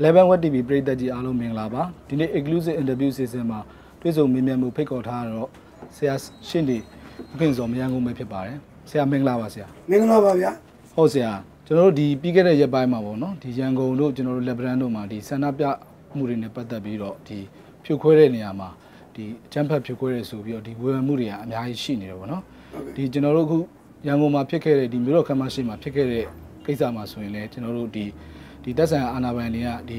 11 web TV ပရိသတ်ကြီးအားလုံးမင်္ဂလာပါဒီနေ့ exclusive interview season မှာတွေ့ဆုံမေးမြန်းမှုဖိတ်ခေါ်ထားတော့ဆရာရှင့်ဒီဥခင်စောမရန်ကုန်ပဲဖြစ်ပါတယ်ဆရာမင်္ဂလာပါဆရာမင်္ဂလာပါဗျာဟုတ်ဆရာကျွန်တော်တို့ဒီပြီးခဲ့တဲ့ရက်ပိုင်းမှာပေါ့နော်ဒီရန်ကုန်တို့ကျွန်တော်တို့လက်ဗရန်တို့မှာဒီဆန္ဒပြမှုတွေနဲ့ပတ်သက်ပြီးတော့ဒီဖြိုခွဲတဲ့နေရာမှာဒီအချမ်းဖတ်ဖြိုခွဲရဲဆိုပြီးတော့ဒီဝေဖန်မှုတွေကအများကြီးရှိနေတယ်ပေါ့နော်ဒီကျွန်တော်တို့အခုရန်ကုန်မှာဖြစ်ခဲ့တဲ့ဒီမြို့တော်ခမ်းမရှိမှာဖြစ်ခဲ့တဲ့ကိစ္စမှာဆိုရင်လည်းကျွန်တော်တို့ဒီ ဒီတက်ဆန်အာဏာပိုင်တွေကဒီ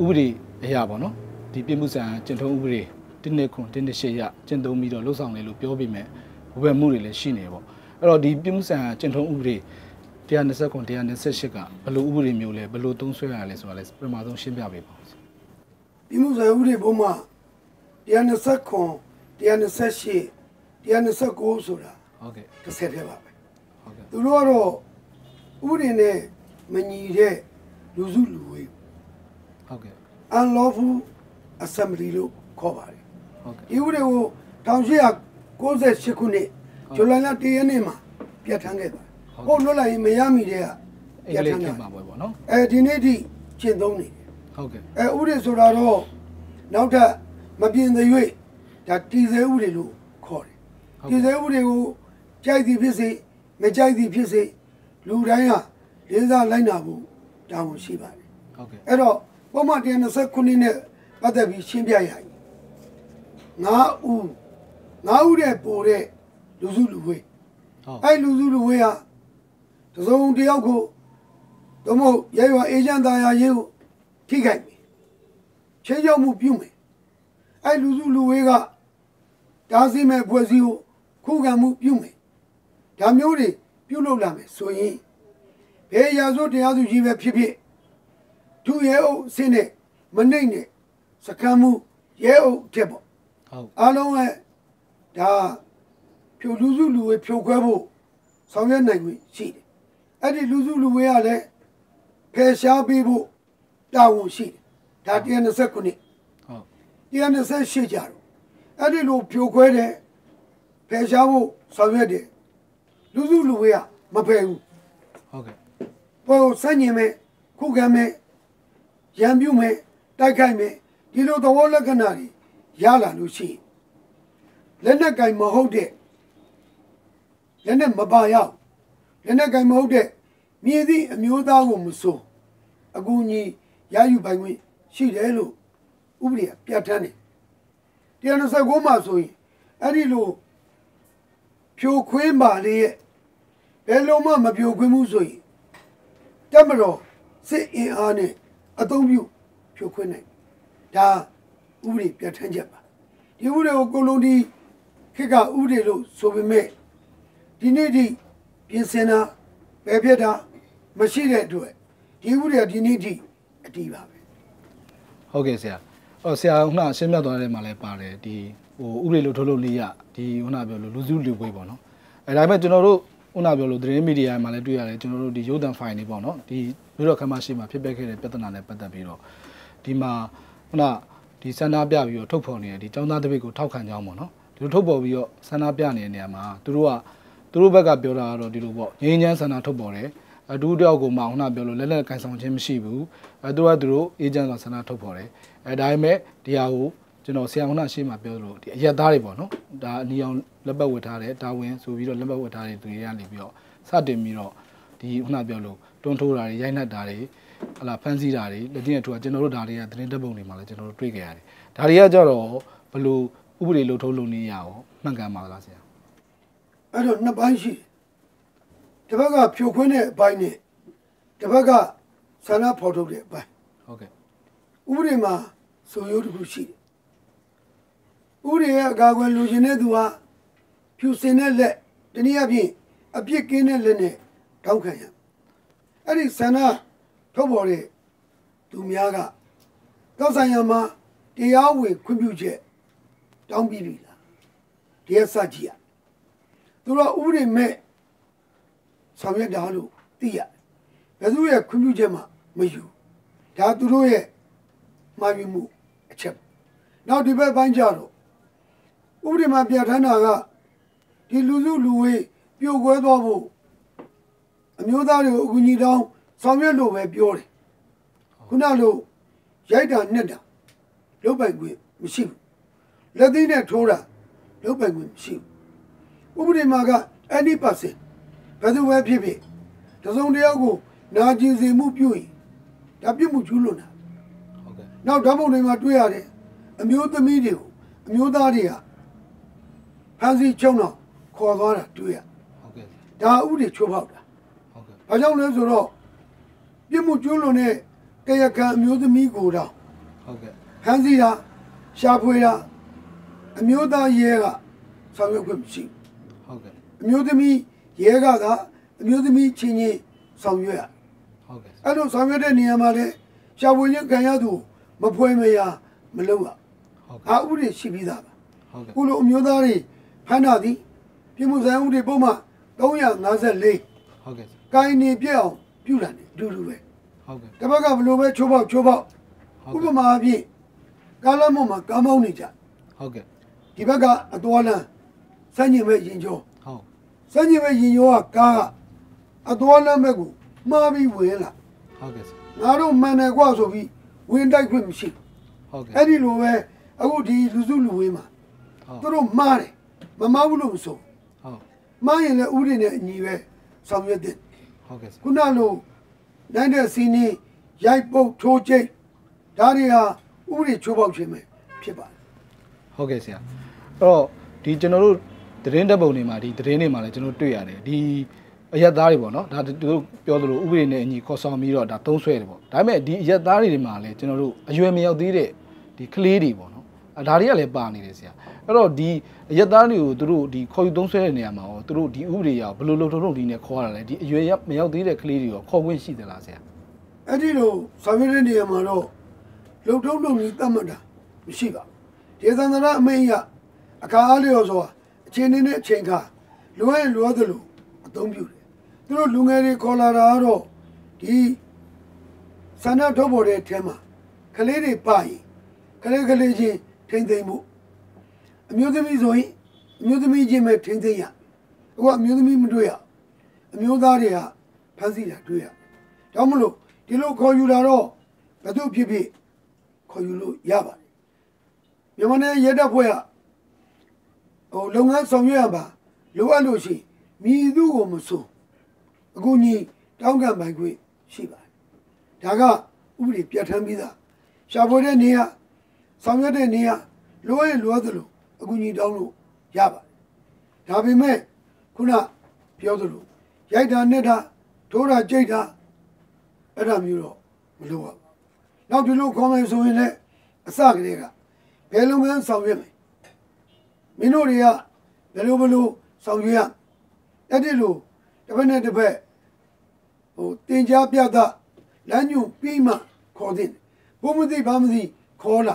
ဥပဒေအရာပေါ့နော်ဒီပြည်မှုဆိုင်ကျင့်ထုံးဥပဒေတစ်နှစ်ခွန်တစ်နှစ်ရှစ်ရကျင့်သုံးပြီးတော့လှုပ်ဆောင်လေလို့ပြောပြီးမြဲဝေဖန်မှုတွေလည်းရှိနေပေါ့အဲ့တော့ဒီပြည်မှုဆိုင်ကျင့်ထုံးဥပဒေ129 128ကဘယ်လိုဥပဒေမျိုးလဲဘယ်လိုသုံးဆွဲရလဲဆိုတာလဲပထမဆုံးရှင်းပြပေးပါဦးပြည်မှုဆိုင်ဥပဒေပုံမှာ129 128 129ဆိုတာဟုတ်ကဲ့တစ်ဆက်တည်းပါပဲဟုတ်ကဲ့သူတို့ကတော့ဥပဒေနဲ့မညီတဲ့ လူစုလူဝေးဟုတ်ကဲ့ unlawful assembly လို့ခေါ်ပါတယ်ဟုတ်ကဲ့ဒီဥပဒေကို1898ခုနှစ်ဇူလိုင်လ1ရက်နေ့မှာပြဋ္ဌာန်းခဲ့ပါတယ်ဟုတ်လွတ်လပ်ရေးမရမီတဲ့ကအင်္ဂလိပ်ခင်ပါပဲပေါ့နော်အဲဒီနေ့ထိကျင့်သုံးနေတယ်ဟုတ်ကဲ့အဲဥပဒေဆိုတာတော့နောက်ထပ်မပြင်သေး၍ဒါတည်ဆဲဥပဒေလို့ခေါ်တယ်တည်ဆဲဥပဒေကိုကြိုက်သည်ဖြစ်စေမကြိုက်သည်ဖြစ်စေလူတိုင်းဟာလေးစားလိုက်နာဖို့ တာဝန်ရှိပါတယ်ဟုတ်ကဲ့အဲ့တော့ပုံမှန်129နဲ့ပတ်သက်ပြီးရှင်းပြရရင်ငါးဦးငါးဦးတဲ့ပိုတဲ့လူစုလူဝေးဟုတ်အဲ့လူစုလူဝေးဟာတစ်စုံတစ်ယောက်ကိုသို့မဟုတ်ရဲရွာအေဂျင့်သားယာရေးကိုထိခိုက်ပြီချင်းချောက်မှုပြုမယ်အဲ့လူစုလူဝေးကဒါစီမဲ့ဖွဲ့စည်းကိုခုခံမှုပြုမယ်ဒါမျိုးတွေပြုလုပ်လာမယ်ဆိုရင် ဘယ်ရာဇဝတ်တရားသူကြီးပဲဖြစ်ဖြစ်သူရဲအုပ်အစင်းနဲ့မနှိမ့်နဲ့စကမ်းမှုရဲအုပ်တဲ့ပေါ့ဟုတ်အားလုံးရဲ့ဒါဖြိုလူစုလူဝေးဖြိုခွဲဖို့ဆောင်ရွက်နိုင်ခွင့်ရှိတယ်။အဲ့ဒီလူစုလူဝေးကလည်းဖယ်ရှားပေးဖို့တာဝန်ရှိတယ်။ဒါ129ခုနှစ်ဟုတ်128ကြတော့အဲ့ဒီလိုဖြိုခွဲတယ်ဖယ်ရှားဖို့ဆောင်ရွက်တယ်လူစုလူဝေးကမဖယ်ဘူးဟုတ်ကဲ့။ ပေါ်စန့်ညင်မဲ့ခုခံမဲ့ရံပြုမဲ့တိုက်ခိုက်မဲ့ဒီလိုသဘောလက္ခဏာတွေရလာလို့ရှိရင်လက်နက်ကင်မဟုတ်တဲ့လက်နက်မပါရောက်လက်နက်ကင်မဟုတ်တဲ့မြည်သည့်အမျိုးသားကိုမစိုးအကူအညီရယူပိုင်ခွင့်ရှိတယ်လို့ဥပဒေကပြဋ္ဌာန်းတယ်129မှာဆိုရင်အဲ့ဒီလိုဖြိုခွင်းပါလေရဲ့ဘယ်လိုမှမဖြိုခွင်းဘူးဆိုရင် တက်မတော်စစ်အင်အားနဲ့အသုံးပြုဖြိုခွင်းနိုင်ဒါဥပဒေပြဋ္ဌာန်းချက်ပါဒီဥပဒေကိုကိုလုံးဒီခေတ်ကဥပဒေလို့ဆိုပေမဲ့ဒီနေ့ထိပြင်ဆင်တာပယ်ပြတ်တာမရှိတဲ့အတွက်ဒီဥပဒေကဒီနေ့ထိအတည်ပါပဲဟုတ်ကဲ့ဆရာအော်ဆရာခုနရှင်းပြသွားတဲ့မှာလည်းပါတယ်ဒီဟိုဥပဒေလို့ထုတ်လို့လေးရဒီခုနပြောလို့လူစုလူဝေးပေါ့နော်အဲဒါပေမဲ့ကျွန်တော်တို့ ခုနပြောလို့သတင်းမီဒီယာမှာလည်းတွေ့ရတယ်ကျွန်တော်တို့ဒီရုပ်သံဖိုင်တွေပေါ့နော်ဒီမြို့တော်ခမ်းမရှိမှာဖြစ်ပျက်ခဲ့တဲ့ပြဿနာနဲ့ပတ်သက်ပြီးတော့ဒီမှာခုနဒီဆန္ဒပြပြီးတော့ထုတ်ဖော်နေတဲ့ဒီចောင်းသားတပိတ်ကိုထောက်ခံကြအောင်ပေါ့နော်ဒီလိုထုတ်ဖော်ပြီးတော့ဆန္ဒပြနေတဲ့နေရာမှာသူတို့ကသူတို့ဘက်ကပြောတာကတော့ဒီလိုပေါ့ငြိမ်းချမ်းဆန္ဒထုတ်ပေါ်တယ်အတူတယောက်ကိုမှခုနပြောလို့လက်လက်ကန်ဆောင်ခြင်းမရှိဘူးအဲသူကသူတို့အေဂျင့်ကဆန္ဒထုတ်ပေါ်တယ်အဲဒါပေမဲ့ဒီဟာကို ကျွန်တော်ဆရာခုနရှေ့မှာပြောလို့ဒီအရက်သားတွေပေါ့နော်ဒါအနီအောင်လက်ပတ်ဝတ်ထားတယ်တာဝန်ဆိုပြီးတော့လက်ပတ်ဝတ်ထားတဲ့သူတွေကနေပြီးတော့စတင်ပြီးတော့ဒီခုနပြောလို့တွန်းထိုးတာတွေရိုက်နှက်တာတွေဟလာဖန်ဆီးတာတွေလက်တင်အထူကကျွန်တော်တို့ဒါတွေကသတင်းတပ်ပုံတွေမှာလည်းကျွန်တော်တို့တွေ့ကြရတယ်ဒါတွေကကြတော့ဘလို့ဥပဒေလို့ထုတ်လို့နေရအောင်မှန်ကန်ပါလားဆရာအဲ့တော့နှစ်ပိုင်းရှိတယ်တစ်ဘက်ကဖြိုခွင်းတဲ့အပိုင်းနဲ့တစ်ဘက်ကဆန္ဒဖော်ထုတ်တဲ့အပိုင်းဟုတ်ကဲ့ဥပဒေမှာဆိုရိုးတစ်ခုရှိတယ် ဥပဒေရဲ့အကာအကွယ်လူချင်းတဲ့သူဟာဖြူစင်တဲ့လက်တနည်းအားဖြင့်အပြစ်ကင်းတဲ့လက်နဲ့တောင်းခံရအဲ့ဒီဆန္ဒထုတ်ပေါ်တဲ့သူများကသောဆိုင်ရမှာတရားဝင်ခွင့်ပြုချက်တောင်းပြီးပြီလားတရားစကြည့်ရသူတို့ဥပဒေမဲ့ဆောင်ရွက်တာလို့သိရတယ်ဘယ်သူရဲ့ခွင့်ပြုချက်မှမယူဒါသူတို့ရဲ့မှားယွင်းမှုအချက်ပေါ့နောက်ဒီဘက်ပိုင်းကြတော့ ဥပဒေမှာပြဋ္ဌာန်းတာကဒီလူစုလူဝေးပြိုကွဲသွားဖို့အမျိုးသားတွေကိုအကူအညီတောင်းဆောင်ရွက်လို့ပဲပြောတယ်ခုနလိုရိုက်တာနှစ်တာလုတ်ပိုင်ခွင့်မရှိဘူးလက်သီးနဲ့ထိုးတာလုတ်ပိုင်ခွင့်မရှိဘူးဥပဒေမှာကအဲ့ဒီပါစင်ဘယ်သူပဲဖြစ်ဖြစ်တစုံတစ်ယောက်ကိုနာကျင်စေမှုပြုရင်ဒါပြစ်မှုကျူးလွန်တာဟုတ်ကဲ့နောက်ဓာတ်ပုံတွေမှာတွေ့ရတယ်အမျိုးသမီးတွေကိုအမျိုးသားတွေက ဖမ်းဆီးချုံတော့ခေါ်သွားတာတွေ့ရဟုတ်ကဲ့ဒါဥပဒေချိုးဖောက်တာဟုတ်ကဲ့ဘာကြောင့်လဲဆိုတော့ပြစ်မှုကျူးလွန်တဲ့တရားခံအမျိုးသမီးကိုတော့ဟုတ်ကဲ့ဖမ်းဆီးတာရှာဖွေတာအမျိုးသားရဲကဆောင်ရွက်ခွင့်မရှိဘူးဟုတ်ကဲ့အမျိုးသမီးရဲကသာအမျိုးသမီးချင်းချင်းဆောင်ရွက်ရဟုတ်ကဲ့အဲ့လိုဆောင်ရွက်တဲ့နေရာမှာလည်းရှာဖွေခြင်းခံရသူမဖွဲမရမလုပ်ရဟုတ်ကဲ့အာဥပဒေရှိပြီးသားပါဟုတ်ကဲ့ခုလိုအမျိုးသားတွေ ဖမ်းတာသည်ပြည်မှုဆိုင်ဥပဒေပုံမှန်354ဟုတ်ကဲ့ဆရာကိုင်းနေပြက်အောင်ပြုလာတယ်အတူတူပဲဟုတ်ကဲ့တပတ်ကဘလို့ပဲချိုးပေါက်ချိုးပေါက်ဥပမာအဖြစ်ကားလမ်းပေါ်မှာကားမောင်းနေကြဟုတ်ကဲ့ဒီဘက်ကအတော်လမ်းစမ်းညင်ပဲရင်ကျော်ဟုတ်စမ်းညင်ပဲရင်ကျော်ကကားအတော်လမ်းဘက်ကိုမှားပြီးဝင်လာဟုတ်ကဲ့ဆရာငါတို့မှန်တယ်ကွာဆိုပြီးဝင်တိုက်ခွင့်မရှိဟုတ်ကဲ့အဲ့ဒီလိုပဲအခုဒီလူစုလူဝေးမှာသူတို့မှားတယ် မမှားဘူးလို့မဆိုဟုတ်မှားရင်လည်းဥပဒေနဲ့အညီပဲဆောင်ရွက်တဲ့ဟုတ်ကဲ့ခုနလိုနိုင်တဲ့စီနီရိုက်ပုတ်ထိုးကျိတ်ဒါတွေဟာဥပဒေချိုးဖောက်ခြင်းပဲဖြစ်ပါတယ်ဟုတ်ကဲ့ဆရာအဲ့တော့ဒီကျွန်တော်တို့သတင်းတပ်ပုံတွေမှာဒီသတင်းတွေမှာလည်းကျွန်တော်တွေ့ရတယ်ဒီအရက်သားတွေပေါ့နော်ဒါသူတို့ပြောသလိုဥပဒေနဲ့အညီခေါ်ဆောင်ပြီးတော့ဒါသုံးဆွဲတယ်ပေါ့ဒါပေမဲ့ဒီအရက်သားတွေမှာလည်းကျွန်တော်တို့အရွယ်မရောက်သေးတဲ့ဒီကလေးတွေပေါ့နော်အဲဒါတွေကလည်းပါနေတယ်ဆရာ အဲ့တော့ဒီအရက်သားတွေကိုသူတို့ဒီခေါ်ယူသုံးဆွဲတဲ့နေရာမှာရောသူတို့ဒီဥပဒေရောဘယ်လိုလုပ်ထုံးထုံးဒီနဲ့ခေါ်ရတာလဲဒီအရွယ်မရောက်သေးတဲ့ကလေးတွေရောခေါ်ခွင့်ရှိသလားဆရာအဲ့ဒီလိုဆောင်ရွက်တဲ့နေရာမှာတော့လုံထုံးလုံကြီးတတ်မှတ်တာမရှိပါဘူးဒေသန္တရအမိန့်ရအခါအားလျော်စွာအချိန်နဲ့အချိန်ခါလိုအပ်ရင်လိုအပ်သလိုအသုံးပြုတယ်သူတို့လူငယ်တွေခေါ်လာတာကတော့ဒီဆန္ဒထုတ်ပေါ်တဲ့အထဲမှာကလေးတွေပါရင်ကလေးကလေးချင်းထိမ့်သိမ့်မှု အမျိုးသမီးဆိုရင်အမျိုးသမီးချင်းပဲထိမ့်သိမ့်ရအခုကအမျိုးသမီးမတွေ့ရအမျိုးသားတွေကဖမ်းဆီးတာတွေ့ရကြောင့်မလို့ဒီလိုခေါ်ယူလာတော့ဘယ်သူဖြစ်ဖြစ်ခေါ်ယူလို့ရပါတယ်မြန်မာနိုင်ငံရဲတပ်ဖွဲ့ကဟိုလုပ်ငန်းဆောင်ရွက်ရပါလိုအပ်လို့ရှိရင်မြည်သူကိုမစိုးအခုညီတောင်းခံပိုင်ခွင့်ရှိပါတယ်ဒါကဥပဒေပြဋ္ဌာန်းပြီးသားရှာဖွေတဲ့နေရာဆောင်ရွက်တဲ့နေရာလိုအပ်ရင်လိုအပ်သလို အခုညီတောင်းလို့ရပါတယ်ဒါပေမဲ့ခုနပြောသလိုရိုက်တာနဲ့တာထိုးတာကြိတ်တာအဲ့ဒါမျိုးတော့မလုပ်ရဘူး။နောက်ဒီလိုခေါ်မယ်ဆိုရင်လည်းအစကတည်းကဘယ်လိုမှန်းဆောင်ရွက်မယ်။မင်းတို့တွေကဘယ်လိုဘယ်လိုဆောင်ရွက်ရအဲ့ဒီလိုတစ်ဖက်နဲ့တစ်ဖက်ဟိုတင် जा ပြတာလမ်းညွန်ပြီးမှခေါ်တဲ့ဘုမသိဘာမသိခေါ်လာ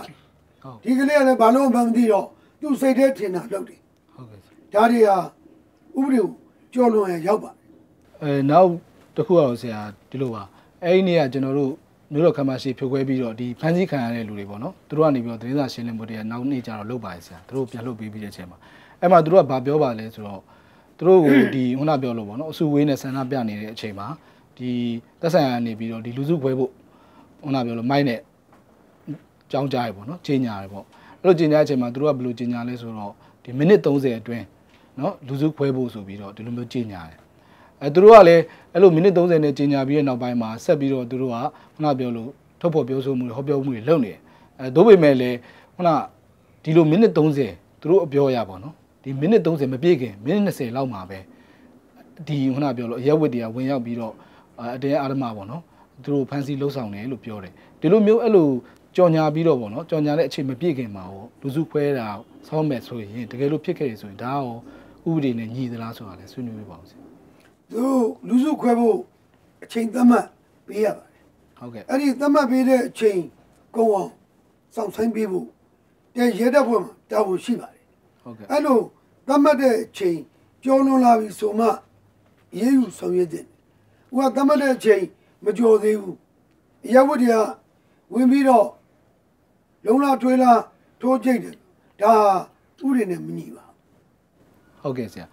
ဟုတ်ဒီကလေးကလည်းဘာလို့မှမသိတော့ သူ့စိတ်ထဲထင်တာလုပ်တယ်ဟုတ်ကဲ့ဒါတွေဟာဥပဒေကိုကျော်လွန်ရရောက်ပါတယ်အဲနောက်တစ်ခုကတော့ဆရာဒီလိုပါအဲ့ဒီနေ့ကကျွန်တော်တို့မြို့တော်ခမ်းမရှိဖြိုခွဲပြီးတော့ဒီဖမ်းဆီးခံရတဲ့လူတွေပေါ့နော်သူတို့ကနေပြီးတော့သတင်းစာရှင်းလင်းပွဲတွေကနောက်နေ့ကျတော့လုပ်ပါရဲ့ဆရာသူတို့ပြန်လုပ်ပေးပြီးတဲ့အချိန်မှာအဲ့မှာသူတို့ကဘာပြောပါလဲဆိုတော့သူတို့ကိုဒီခုနပြောလို့ပေါ့နော်အစုဝေးနဲ့ဆန္ဒပြနေတဲ့အချိန်မှာဒီသက်ဆိုင်ရာနေပြီးတော့ဒီလူစုခွဲဖို့ခုနပြောလို့မိုက်နဲ့ကြောင်းကြားရပေါ့နော်ချိန်ညာရပေါ့ အဲ့လိုချိန်ညာတဲ့အချိန်မှာသူတို့ကဘယ်လိုချိန်ညာလဲဆိုတော့ဒီမိနစ်30အတွင်းနော်လူစုခွဲဖို့ဆိုပြီးတော့ဒီလိုမျိုးချိန်ညာတယ်အဲသူတို့ကလည်းအဲ့လိုမိနစ်30နဲ့ကြီးညာပြီးတဲ့နောက်ပိုင်းမှာဆက်ပြီးတော့သူတို့ကခုနပြောလို့ထုတ်ဖော်ပြောဆိုမှုတွေဟောပြောမှုတွေလုပ်နေတယ်အဲတို့ပေမဲ့လည်းခုနဒီလိုမိနစ်30သူတို့အပြောရပါတော့ဒီမိနစ်30မပြည့်ခင်မိနစ်20လောက်မှာပဲဒီခုနပြောလို့အရက်ဝတ်တွေကဝင်ရောက်ပြီးတော့အဲအတင်းအာရမပေါ့နော်သူတို့ဖန်စီလှုပ်ဆောင်တယ်လို့ပြောတယ်ဒီလိုမျိုးအဲ့လို ကြော်ညာပြီးတော့ပေါ့နော်ကြော်ညာတဲ့အချိန်မပြည့်ခင်မှာဟောလူစုခွဲတာဆောင်းမဲ့ဆိုရင်တကယ်လို့ဖြစ်ခဲ့ရဆိုရင်ဒါရောဥပဒေနဲ့ညီသလားဆိုတာလည်းဆွေးနွေးပြပါဦးစေသူတို့လူစုခွဲဖို့အချိန်သတ်မှတ်ပေးရပါတယ်ဟုတ်ကဲ့အဲ့ဒီသတ်မှတ်ပေးတဲ့အချိန်ကုန်အောင်စောင့်ဆိုင်ပေးဖို့တကရဲတပ်ဖွဲ့မှာတာဝန်ရှိပါတယ်ဟုတ်ကဲ့အဲ့လိုသတ်မှတ်တဲ့အချိန်ကျော်လွန်လာပြီဆိုမှအရေးယူဆောင်ရွက်တဲ့ဟိုကသတ်မှတ်တဲ့အချိန်မကျော်သေးဘူးအရဝတ်တွေကဝင်ပြီးတော့ လုံလာထွေးလာထိုးကြိတ်တယ်ဒါဥပဒေနဲ့မညီပါဘူးဟုတ်ကဲ့ဆရာ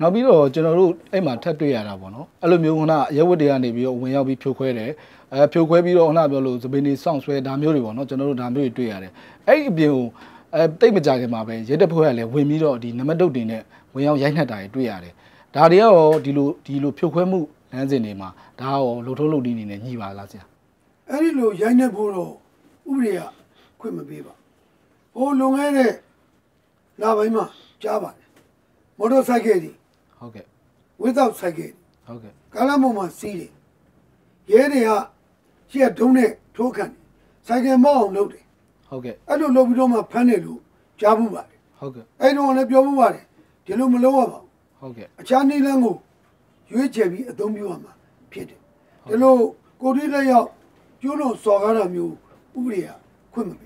နောက်ပြီးတော့ကျွန်တော်တို့အဲ့မှာထပ်တွေ့ရတာပေါ့နော်အဲ့လိုမျိုးခုနရဲဝတ်တွေကနေပြီးတော့ဝင်ရောက်ပြီးဖြိုခွဲတယ်အဲဖြိုခွဲပြီးတော့ခုနပြောလို့သပင်းတွေစောင့်ဆွဲဒါမျိုးတွေပေါ့နော်ကျွန်တော်တို့ဒါမျိုးတွေတွေ့ရတယ်အဲ့ဒီအပြင်ကိုအဲတိတ်မကြခင်မှာပဲရဲတပ်ဖွဲ့ကလည်းဝင်ပြီးတော့ဒီနံပါတ်တုတ်တွေနဲ့ဝင်ရောက်ရိုက်နှက်တာတွေတွေ့ရတယ်ဒါတွေရောဒီလိုဒီလိုဖြိုခွဲမှုလမ်းစဉ်တွေမှာဒါရောလှုပ်ထုံးလှုပ်တီးနေနဲ့ညှိပါလားဆရာအဲ့ဒီလိုရိုက်နှက်ဖို့တော့ဥပဒေက ခွင့်မပေးပါဟိုလွန်ခဲ့တဲ့လပိုင်းမှာကြားပါတယ်မော်တော်ဆိုင်ကယ်တွေဟုတ်ကဲ့ without ဆိုင်ကယ်ဟုတ်ကဲ့ကားလမ်းပေါ်မှာစီးတယ်ရဲတွေကရှေ့ကဒုံးနဲ့ထိုးခံတယ်ဆိုင်ကယ်မောက်အောင်လုပ်တယ်ဟုတ်ကဲ့အဲ့လိုလုပ်ပြီးတော့မှဖမ်းတယ်လို့ကြားမှုပါတယ်ဟုတ်ကဲ့အဲ့တော့လည်းပြောမှုပါတယ်ဒီလိုမလုပ်ရပါဘူးဟုတ်ကဲ့အခြားနည်းလမ်းကိုရွေးချယ်ပြီးအသုံးပြုရမှာဖြစ်တယ်ဒီလိုကိုတိလက်ရောက်ကျိုးလုံးစော်ကားတာမျိုးဥပဒေကခွင့်မပေး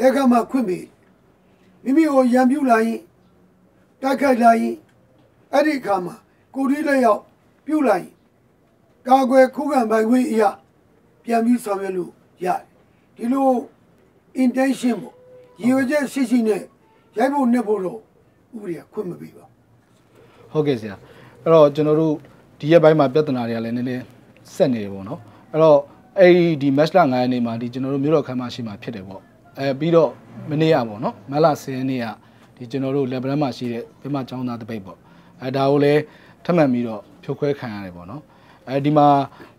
ဘူးဘယ်ကမှခွင့်ပေးမိမိကိုရံပြူလာရင်တိုက်ခိုက်လာရင်အဲ့ဒီအခါမှာကိုတိလက်ရောက်ပြုတ်လာရင်ကာကွယ်ခုခံပိုင်ခွင့်အရာပြန်ပြီးဆောင်ရွက်လို့ရတယ်ဒီလို intention ပေါ့ရည်ရွယ်ချက်ရှိရှိနဲ့ရိုက်ဖို့နှက်ဖို့တော့ဥပဒေကခွင့်မပေးပါဘူးဟုတ်ကဲ့ဆရာအဲ့တော့ကျွန်တော်တို့ဒီရက်ပိုင်းမှာပြဿနာတွေကလည်းနည်းနည်းဆက်နေတယ်ပေါ့နော်အဲ့တော့အဲ့ဒီဒီ match လ9ရက်နေ့မှာဒီကျွန်တော်တို့မြို့တော်ခမ်းမရှိမှာဖြစ်တယ်ပေါ့ အဲပြီးတော့မနေ့ကပေါ့နော်မတ်လ10ရက်နေ့ကဒီကျွန်တော်တို့ level မှာရှိတဲ့ဘယ်မှာចောင်းသားတပိတ်ပေါ့အဲဒါကိုလည်းထပ်မံပြီးတော့ဖြိုခွဲခံရတယ်ပေါ့နော်အဲဒီမှာ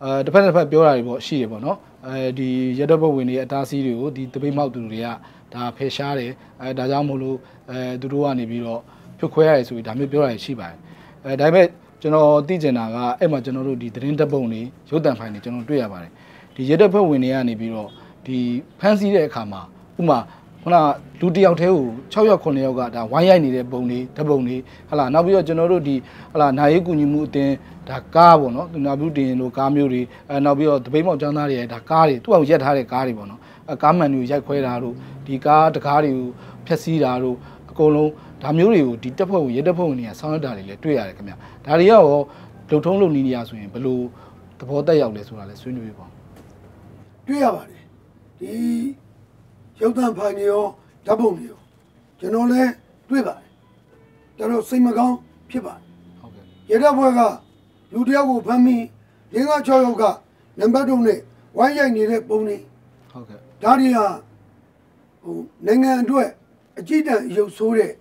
အဲတစ်ဖက်တစ်ဖက်ပြောတာတွေပေါ့ရှိတယ်ပေါ့နော်အဲဒီရတဘဝင်တွေအတားစီးတွေကိုဒီတပိတ်မောက်သူတွေကဒါဖယ်ရှားတယ်အဲဒါကြောင့်မို့လို့အဲသူတို့ကနေပြီးတော့ဖြိုခွဲရတယ်ဆိုပြီးဒါမျိုးပြောတာတွေရှိပါတယ်အဲဒါပေမဲ့ကျွန်တော်သိကျင်တာကအဲ့မှာကျွန်တော်တို့ဒီသတင်းတပ်ပုံတွေရုပ်တံဖိုင်တွေကျွန်တော်တွေ့ရပါတယ်ဒီရဲတပ်ဖွဲ့ဝင်တွေကနေပြီးတော့ဒီဖမ်းဆီးတဲ့အခါမှာ ဥမာခုနလူတစ်ယောက်တည်းကို6ယောက်9ယောက်ကဒါဝိုင်းရိုက်နေတဲ့ပုံတွေဓပုံတွေဟလာနောက်ပြီးတော့ကျွန်တော်တို့ဒီဟလာနိုင်ရေးကူညီမှုအတင်းဒါကားပေါ့နော်သူနာပြုတင်လို့ကားမျိုးတွေအဲနောက်ပြီးတော့တပိတ်မောက်ចောင်းသားတွေရဲ့ဒါကားတွေသူ့အောင်ရက်ထားတဲ့ကားတွေပေါ့နော်အဲကားမှန်တွေကိုရိုက်ခွဲတာတို့ဒီကားတကားတွေကိုဖျက်ဆီးတာတို့အကုန်လုံးဒါမျိုးတွေကိုဒီတပ်ဖွဲ့ဝင်ရဲတပ်ဖွဲ့ဝင်တွေကဆောင်းရွက်တာတွေလည်းတွေ့ရတယ်ခင်ဗျဒါတွေရောလုံထုံးလုံနီးနေရဆိုရင်ဘယ်လိုသဘောတက်ရောက်လဲဆိုတာလည်းဆွေးနွေးပြပါဦးတွေ့ရပါတယ်ဒီ ရုပ်သံဖိုင်တွေရောဓာတ်ပုံတွေရောကျွန်တော်လည်းတွေ့ပါတယ်တော်တော်စိတ်မကောင်းဖြစ်ပါတယ်ဟုတ်ကဲ့ရဲတပ်ဖွဲ့ကလူတစ်ယောက်ကိုဖမ်းပြီး၄၅၆ယောက်ကနံပါတ်တုံးနဲ့ဝိုင်းရိုက်နေတဲ့ပုံတွေဟုတ်ကဲ့ဒါတွေဟာဟိုနိုင်ငံအတွက်အကြည့်တန်ရုပ်ဆိုးတဲ့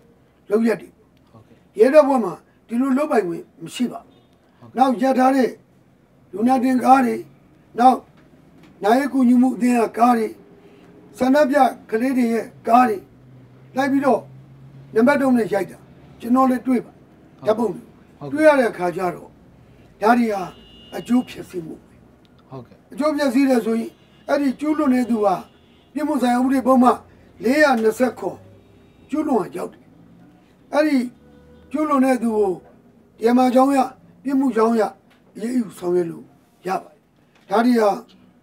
လုပ်ရက်တွေဟုတ်ကဲ့ရဲတပ်ဖွဲ့မှာဒီလိုလုပ်ပိုင်ခွင့်မရှိပါဘူးနောက်ရထားတဲ့လူနာတင်ကားတွေနောက်နိုင်ကူညီမှုအသင်းကကားတွေ ဆန္ဒပြကလေးတွေရဲ့ကားတွေလိုက်ပြီးတော့နံပါတ်တုံးနဲ့ရိုက်တာကျွန်တော်လည်းတွေ့ပါဓာတ်ပုံတွေတွေ့ရတဲ့အခါကျတော့ဒါတွေဟာအကျိုးဖြစ်စီမှုပဲဟုတ်ကဲ့အကျိုးပြည့်စည်တယ်ဆိုရင်အဲ့ဒီကျူးလွန်နေသူဟာပြည်မှုဆိုင်ရာဥပဒေပုံမှ420ခွန်ကျူးလွန်ဟာရောက်တယ်အဲ့ဒီကျူးလွန်တဲ့သူကိုတရားမကြောင်းရပြည်မှုကြောင်းရအရေးယူဆောင်ရွက်လို့ရပါတယ်ဒါတွေဟာ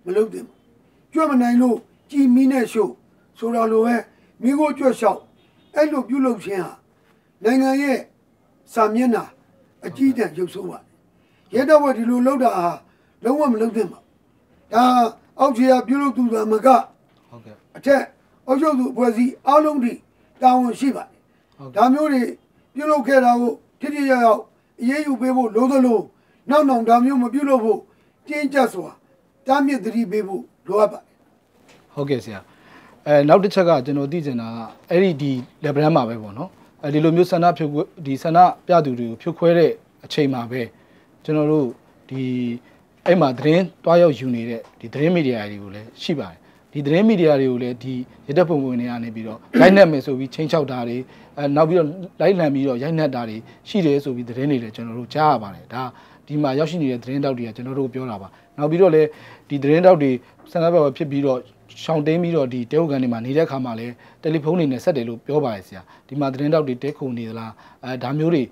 မလုပ်သင့်ဘူးကြွမနိုင်လို့ ကြည်မီးနဲ့ရှို့ဆိုတာလိုပဲမိကိုကြွက်လျှောက်အဲ့လိုပြုလုပ်ခြင်းဟာနိုင်ငံရဲ့စာမျက်နှာအကြီးတန်းရုပ်ဆိုးပါတယ်ရဲတော်ကဒီလိုလုပ်တာဟာလုံးဝမလုပ်သင့်ပါဘူးဒါအောက်ခြေကပြုလုပ်သူသာမကဟုတ်ကဲ့အထက်အောက်ချုပ်သူအဖွဲ့အစည်းအားလုံးထိတာဝန်ရှိပါတယ်ဟုတ်ဒါမျိုးတွေပြုလုပ်ခဲ့တာကိုထိထိရောက်ရောက်အရေးယူပေးဖို့လိုသလိုနောက်နောက်ဒါမျိုးမပြုလုပ်ဖို့ကျင်းကျပ်စွာတားမြစ်သတိပေးဖို့လိုအပ်ပါတယ် ဟုတ်ကဲ့ဆရာအဲနောက်တစ်ချက်ကကျွန်တော်သိချင်တာကအဲ့ဒီဒီ level မှာပဲပေါ့နော်အဲဒီလိုမျိုးဆန္ဒဖြုတ်ခွဲဒီဆန္ဒပြသူတွေကိုဖြုတ်ခွဲတဲ့အချိန်မှာပဲကျွန်တော်တို့ဒီအဲ့မှာသတင်းတွားရောက်ယူနေတဲ့ဒီသတင်းမီဒီယာတွေကိုလည်းရှိပါတယ်ဒီသတင်းမီဒီယာတွေကိုလည်းဒီရတက်ပုံဝင်တွေကနေပြီးတော့ရိုက်နှက်မယ်ဆိုပြီးချင်းချောက်တာတွေအဲနောက်ပြီးတော့လိုက်လံပြီးတော့ရိုက်နှက်တာတွေရှိတယ်ဆိုပြီးသတင်းတွေလည်းကျွန်တော်တို့ကြားရပါတယ်ဒါဒီမှာရောက်ရှိနေတဲ့သတင်းတောက်တွေကကျွန်တော်တို့ပြောတာပါနောက်ပြီးတော့လည်းဒီသတင်းတောက်တွေဆန္ဒပြပွဲဖြစ်ပြီးတော့ ရှောင်းတင်းပြီးတော့ဒီတဲဟုတ်ကန်တွေမှာနေတဲ့ခါမှာလည်းတယ်လီဖုန်းတွေနဲ့ဆက်တယ်လို့ပြောပါတယ်ဆရာဒီမှာသတင်းတောက်တွေတဲခုန်နေသလားအဲဒါမျိုးတွေ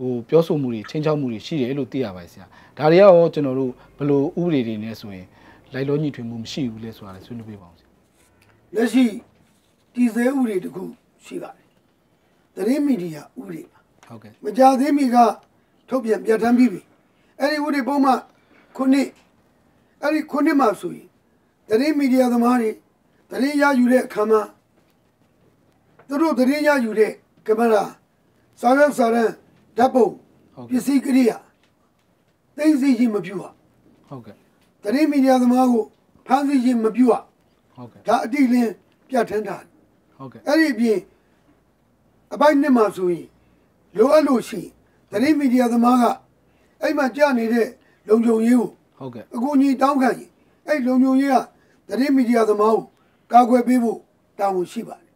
ဟိုပြောဆိုမှုတွေချင်းချောက်မှုတွေရှိတယ်လို့သိရပါတယ်ဆရာဒါတွေကရောကျွန်တော်တို့ဘယ်လိုဥပဒေတွေနဲ့ဆိုရင်လိုက်လို့ညှိထွေမှုမရှိဘူးလဲဆိုတာလည်းဆွေးနွေးပေးပါအောင်ဆရာလက်ရှိတည်ဆဲဥပဒေတစ်ခုရှိပါတယ်သတင်းမီဒီယာဥပဒေပါဟုတ်ကဲ့မကြသေးမီကထုတ်ပြန်ပြဋ္ဌာန်းပြီးပြီအဲ့ဒီဥပဒေပုံမှခုနှစ်အဲ့ဒီခုနှစ်မှာဆိုရင် သတင်းမီဒီယာသမားတွေသတင်းရယူတဲ့အခါမှာသူတို့သတင်းရယူတဲ့ကင်မရာစာရွက်စာတမ်းဓာတ်ပုံဟုတ်ပကဲ့စ္စည်းကရိယာသိသိချင်းမပြုရဟုတ်ကဲ့တရင်မီဒီယာသမားကိုဖမ်းဆီးခြင်းမပြုရဟုတ်ကဲ့ဒါအတိလင်းပြဋ္ဌာန်းတာဟုတ်ကဲ့အဲ့ဒီအပြင်အပိုင်းနှစ်မှာဆိုရင်လိုအပ်လို့ရှိရင်တရင်မီဒီယာသမားကအဲ့မှာကြာနေတဲ့လုံခြုံရေးကိုဟုတ်ကဲ့အကူအညီတောင်းခံရင်အဲ့လုံခြုံရေးက တရင်မီဒီယာသမားကိုကာကွယ်ပေးဖို့တာဝန်ရှိပါတယ်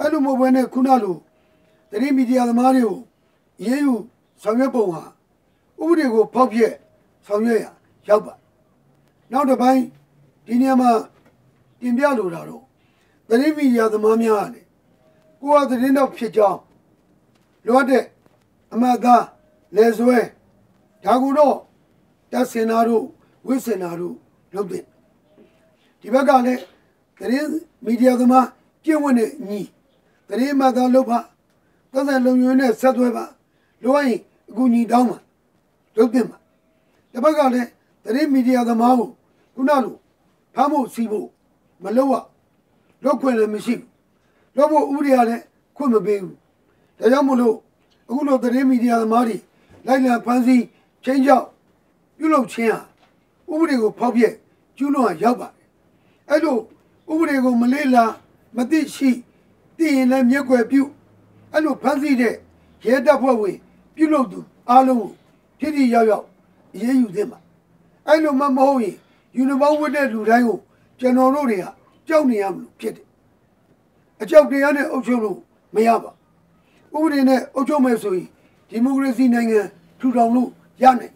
အဲ့လိုမဟုတ်ဘဲနဲ့ခုနလိုတရင်မီဒီယာသမားတွေကိုရေးယူဆောင်ရွက်ပုံဟာဥပဒေကိုဖောက်ဖျက်ဆောင်ရွက်ရရောက်ပါနောက်တစ်ပိုင်းဒီနေရာမှာတင်ပြလိုတာတော့တရင်မီဒီယာသမားများကလည်းကိုယ်ကသတင်းတော့ဖြစ်ကြောင်းလိုအပ်တဲ့အမှတ်သားလဲဆွဲဒါကူတော့တက်စင်နာတို့ဝိစင်နာတို့လုပ်တဲ့ ဒီဘက်ကလည်းသတင်းမီဒီယာသမားပြည့်ဝတဲ့ညီသတင်းမှတ်သားလုပ်ပါသက်ဆိုင်လုံခြုံရေးနဲ့ဆက်သွဲပါလိုအပ်ရင်အကူအညီတောင်းပါလုပ်တဲ့မှာဒီဘက်ကလည်းသတင်းမီဒီယာသမားကိုခုနလိုဖမ်းဖို့စီးဖို့မလုပ်ရလုပ်ခွင့်လည်းမရှိဘူးလုပ်ဖို့ဥပဒေကလည်းခွင့်မပေးဘူးဒါကြောင့်မလို့အခုလိုသတင်းမီဒီယာသမားတွေလိုက်လံဖမ်းဆီးချင်းချောက်ပြုလုပ်ခြင်းဟာဥပဒေကိုဖောက်ဖျက်ကျူးလွန်ရရောက်ပါတယ် အဲ့လိုဥပဒေကိုမလေးလာမသိရှိသိရင်လည်းမျက်ွယ်ပြုအဲ့လိုဖမ်းဆီးတဲ့ရဲတပ်ဖွဲ့ဝင်ပြုလုပ်သူအားလုံးကိုထိထိရောက်ရောက်အရေးယူသင့်ပါအဲ့လိုမှမဟုတ်ရင်ယူနီဖောင်းဝတ်တဲ့လူတိုင်းကိုကျွန်တော်တို့တွေကကြောက်နေရမလို့ဖြစ်တယ်အကြောက်တရားနဲ့အုပ်ချုပ်လို့မရပါဘူးဥပဒေနဲ့အုပ်ချုပ်မယ်ဆိုရင်ဒီမိုကရေစီနိုင်ငံထူထောင်လို့ရနိုင်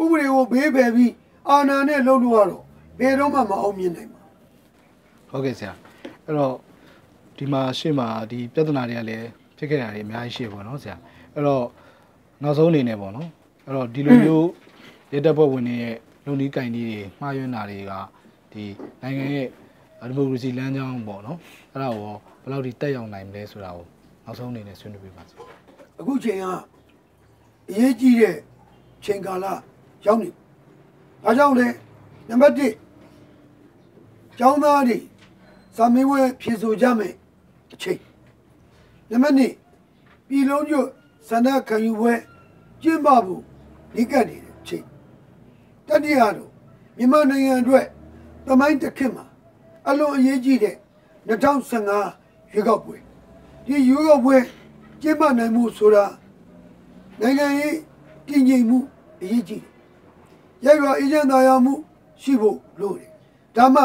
ဥပဒေကိုဘေးပယ်ပြီးအာဏာနဲ့လှုပ်လို့ရတော့ဘယ်တော့မှမအောင်မြင်နိုင်ပါ ဟုတ်ကဲ့ဆရာအဲ့တော့ဒီမှာရှေ့မှာဒီပြဿနာတွေကလည်းဖြစ်ခဲ့တာတွေအများကြီးရှိပေါ့နော်ဆရာအဲ့တော့နောက်ဆုံးအနေနဲ့ပေါ့နော်အဲ့တော့ဒီလိုမျိုးရတပ်ဖွဲ့ဝင်တွေရဲ့လုံနီးကင်ကြီးတွေမှားယွင်းတာတွေကဒီနိုင်ငံရဲ့ဒီမိုကရေစီလမ်းကြောင်းပေါ့နော်အဲ့ဒါကိုဘယ်လောက်ထိတက်ရောက်နိုင်မလဲဆိုတာကိုနောက်ဆုံးအနေနဲ့ဆွေးနွေးပေးပါဆရာအခုချိန်ကအရေးကြီးတဲ့ချိန်ကာလရောက်နေ။ဒါကြောင့်လေနံပါတ်1ကျောင်းသားတွေ စာမေးပွဲဖြေဆိုကြမယ်အချိန်။နံပါတ်2ပြည်လုံးကျွတ်စန္ဒခံယူပွဲကျင်းပဖို့ဒီကတ်နေတဲ့အချိန်။တတိယတော့မြန်မာနိုင်ငံအတွက်သမိုင်းတစ်ခေတ်မှာအလွန်အရေးကြီးတဲ့2015ရွေးကောက်ပွဲဒီရွေးကောက်ပွဲကျင်းပနိုင်မှုဆိုတာနိုင်ငံရေးတည်ငြိမ်မှုအရေးကြီးတယ်။ရိုက်ရွာအေဂျင့်သားရမှုရှိဖို့လိုတယ်။ဒါမှ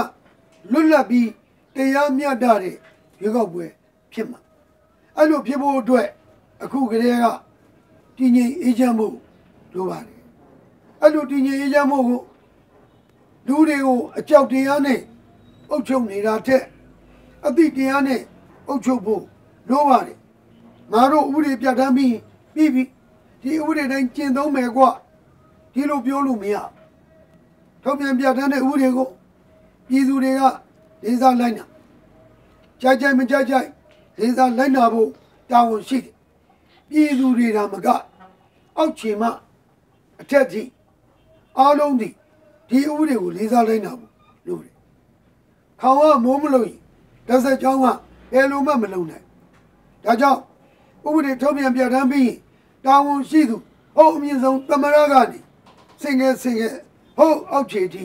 လွတ်လပ်ပြီး တရားမျှတတဲ့ရွေးကောက်ပွဲဖြစ်မှာ။အဲ့လိုဖြစ်ဖို့အတွက်အခုကလေးကတည်ငြိမ်အေဂျင့်မှုလိုပါတယ်။အဲ့လိုတည်ငြိမ်အေဂျင့်မှုကိုလူတွေကိုအကြောက်တရားနဲ့အုပ်ချုပ်နေတာထက်အသည့်တရားနဲ့အုပ်ချုပ်ဖို့လိုပါတယ်။ငါတို့ဥပဒေပြဋ္ဌာန်းပြီးပြီးပြီဒီဥပဒေတိုင်းကျင့်သုံးမယ်ကွဒီလိုပြောလို့မရထုတ်ပြန်ပြဋ္ဌာန်းတဲ့ဥပဒေကိုပြည်သူတွေက လေးစားလိုက်နာကြိုက်ကြိုက်မကြိုက်ကြိုက်လေးစားလိုက်နာဖို့တာဝန်ရှိတယ်ပြည်သူတွေဒါမကအောက်ခြေမှအထက်ထိအားလုံးဒီဒီဥပဒေကိုလေးစားလိုက်နာဖို့လိုတယ်ခေါင်းကမိုးမလို့ရင်တစ်ဆက်ချောင်းကဘယ်လိုမှမလုံနိုင်ဒါကြောင့်ဥပဒေထုတ်ပြန်ပြဋ္ဌာန်းပြီးတာဝန်ရှိသူဟိုအမြင့်ဆုံးသမရကနေစင်ငယ်စင်ငယ်ဟိုအောက်ခြေထိ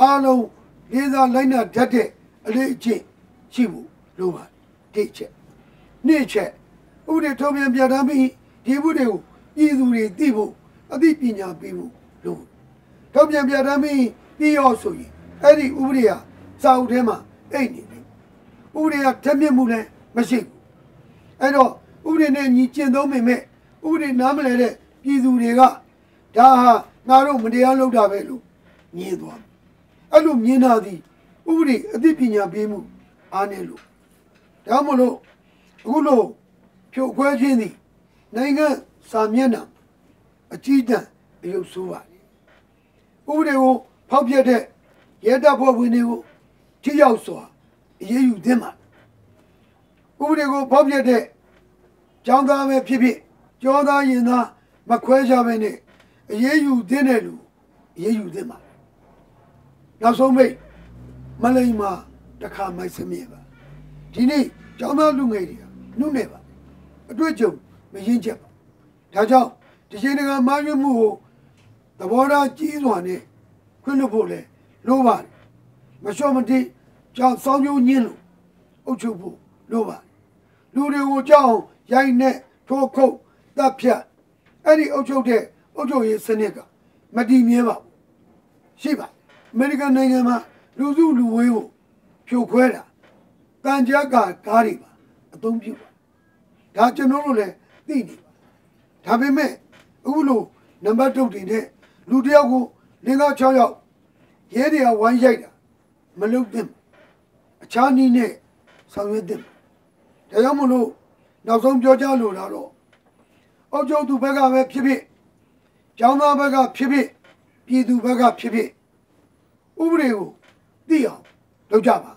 အားလုံးလေးစားလိုက်နာတတ်တဲ့ အလေးအကျင့်ရှိဖို့လိုပါတယ်တစ်ချက်နှစ်ချက်ဥပဒေထုတ်ပြန်ပြဋ္ဌာန်းပြီးဒီဥပဒေကိုပြည်သူတွေသိဖို့အသိပညာပေးဖို့လိုထုတ်ပြန်ပြဋ္ဌာန်းပြီးပြီးရောဆိုရင်အဲ့ဒီဥပဒေဟာစာအုပ်ထဲမှာအိတ်နေတယ်ဥပဒေကထက်မြက်မှုလည်းမရှိဘူးအဲ့တော့ဥပဒေနဲ့ညီကျင့်သုံးပေမဲ့ဥပဒေနားမလဲတဲ့ပြည်သူတွေကဒါဟာငါတို့မတရားလုပ်တာပဲလို့ညင်းသွားတယ်အဲ့လိုမြင်တာဒီ ဥပဒေအသိပညာပေးမှုအားနည်းလို့ဒါမှမလို့အခုလို့ဖြိုခွဲခြင်းသည်နိုင်ငံစာမျက်နှာအကြီးတန်းအယုတ်ဆိုးပါလေဥပဒေကိုဖောက်ပြတဲ့ရဲတပ်ဖွဲ့ဝင်တွေကိုထိရောက်စွာအရေးယူသင့်ပါဥပဒေကိုဖောက်ပြတဲ့ကျောင်းသားပဲဖြစ်ဖြစ်ကျောင်းသားရင်သားမခွဲကြဘဲနဲ့အရေးယူသင့်တဲ့လူအရေးယူသင့်ပါနောက်ဆုံးမိတ် မလိမ္မာတစ်ခါမိုက်စမြဲပါဒီနေ့ကျောင်းသားလူငယ်တွေကနှုတ်နေပါအတွေ့အကြုံမရင်းချက်ပါဒါကြောင့်ဒီချိန်တကမာရွေးမှုကိုသဘောထားကြီးစွာနဲ့ခွင့်လွှတ်ဖို့လဲလိုပါတယ်မလျှော့မတိကြောင့်စောင်းကျိုးညင်းလို့အုပ်ချုပ်ဖို့လိုပါတယ်လူတွေကိုကြောက်အောင်ရိုက်နဲ့ထိုးခုတ်တပ်ဖြတ်အဲ့ဒီအုပ်ချုပ်တဲ့အုပ်ချုပ်ရေးစနစ်ကမတည်မြဲပါဘူးရှိပါအမေရိကန်နိုင်ငံမှာ လူစုလူဝေးကိုဖြိုခွဲတာတန်ကြပ်ကာကားတွေပါအသုံးပြုပါဒါကျွန်တော်တို့လည်းသိနေပါဒါပေမဲ့အခုလိုနံပါတ်တုတ်တင်တဲ့လူတစ်ယောက်ကိုလင်းကား6ယောက်ရဲတွေကဝိုင်းရိုက်တာမလုပ်သင့်ဘူးအခြားနည်းနဲ့ဆောင်ရွက်သင့်ဘူးဒါကြောင့်မလို့နောက်ဆုံးပြောကြလို့လာတော့အောက်ကျောက်သူဘက်ကပဲဖြစ်ဖြစ်ကျောင်းသားဘက်ကဖြစ်ဖြစ်ပြည်သူဘက်ကဖြစ်ဖြစ်ဥပဒေကို သိအောင်လုပ်ကြပါ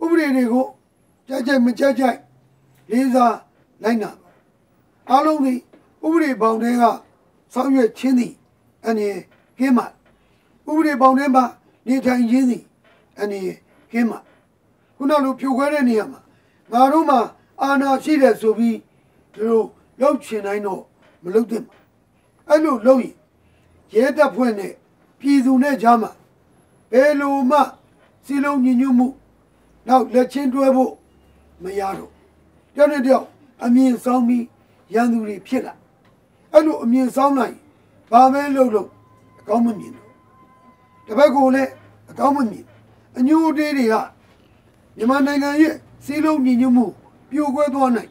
ဥပဒေတွေကိုကြိုက်ကြိုက်မကြိုက်ကြိုက်လေးစားလိုက်နာပါအားလုံးသည်ဥပဒေပေါင်းတဲ့ကဆောင်ရွက်ခြင်းသည်အနေကင်းမှဥပဒေပေါင်းတဲ့မှာနေထိုင်ခြင်းသည်အနေကင်းမှခုနလိုဖြိုခွဲတဲ့နေရာမှာငါတို့မှာအာဏာရှိတယ်ဆိုပြီးသူတို့လောက်ချင်တိုင်းတော့မလုပ်သင့်ပါအဲ့လိုလုပ်ရင်ရဲတပ်ဖွဲ့နဲ့ပြည်သူနဲ့ကြားမှာ ဘယ်လိုမှစီလုံးညီညွတ်မှုနောက်လက်ချင်းတွဲဖို့မရတော့တယောက်နဲ့တယောက်အမြင်ဆောင်ပြီးရန်သူတွေဖြစ်လာအဲ့လိုအမြင်ဆောင်နိုင်ဘာပဲလုပ်လို့အကောင်းမမြင်တော့တစ်ဘက်ကလည်းအကောင်းမမြင်အညိုတေးတွေကမြန်မာနိုင်ငံရဲ့စီးလုံးညီညွတ်မှုပြိုကွဲသွားနိုင်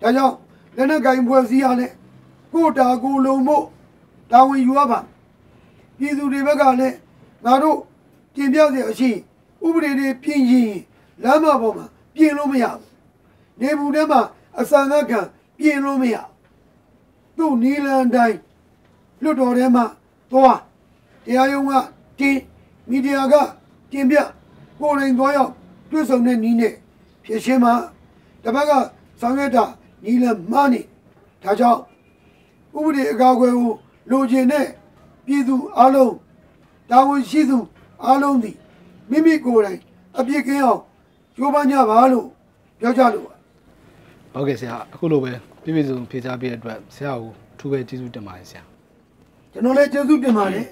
ဒါကြောင့်လက်နက်ကင်ဖွဲ့စည်းရလဲကိုတာကိုလုံမို့တာဝန်ယူရပါပြည်သူတွေဘက်ကလည်းငါတို့ ပြင်ပြောက်စရာရှိဥပဒေတွေပြင်ရင်လမ်းမပေါ်မှာပြင်လို့မရဘူးနေဘူးထဲမှာအစံကကပြင်လို့မရသူ့နီလန်တိုင်းလွတ်တော်ထဲမှာသွားတရားရုံးကတင်မီဒီယာကပြင်ပြကိုယ်တိုင်သွားရောက်တွေ့ဆုံတဲ့နီးနဲ့ဖြစ်ရှင်းမှာတပတ်ကဆောင်ရွက်တာနီလန်မှနေဒါကြောင့်ဥပဒေအကာအကွယ်ကိုလိုချင်တဲ့ပြည်သူအလုံးတာဝန်ရှိသူ အားလုံးသည်မိမိကိုယ်တိုင်အပြစ်ကင်းအောင်ကြိုးပမ်းကြပါလို့ပြောကြလို့ပါဟုတ်ကဲ့ဆရာအခုလိုပဲပြည့်ပြည့်စုံဖြေချပေးတဲ့အတွက်ဆရာကိုအထူးပဲကျေးဇူးတင်ပါတယ်ဆရာကျွန်တော်လည်းကျေးဇူးတင်ပါတယ်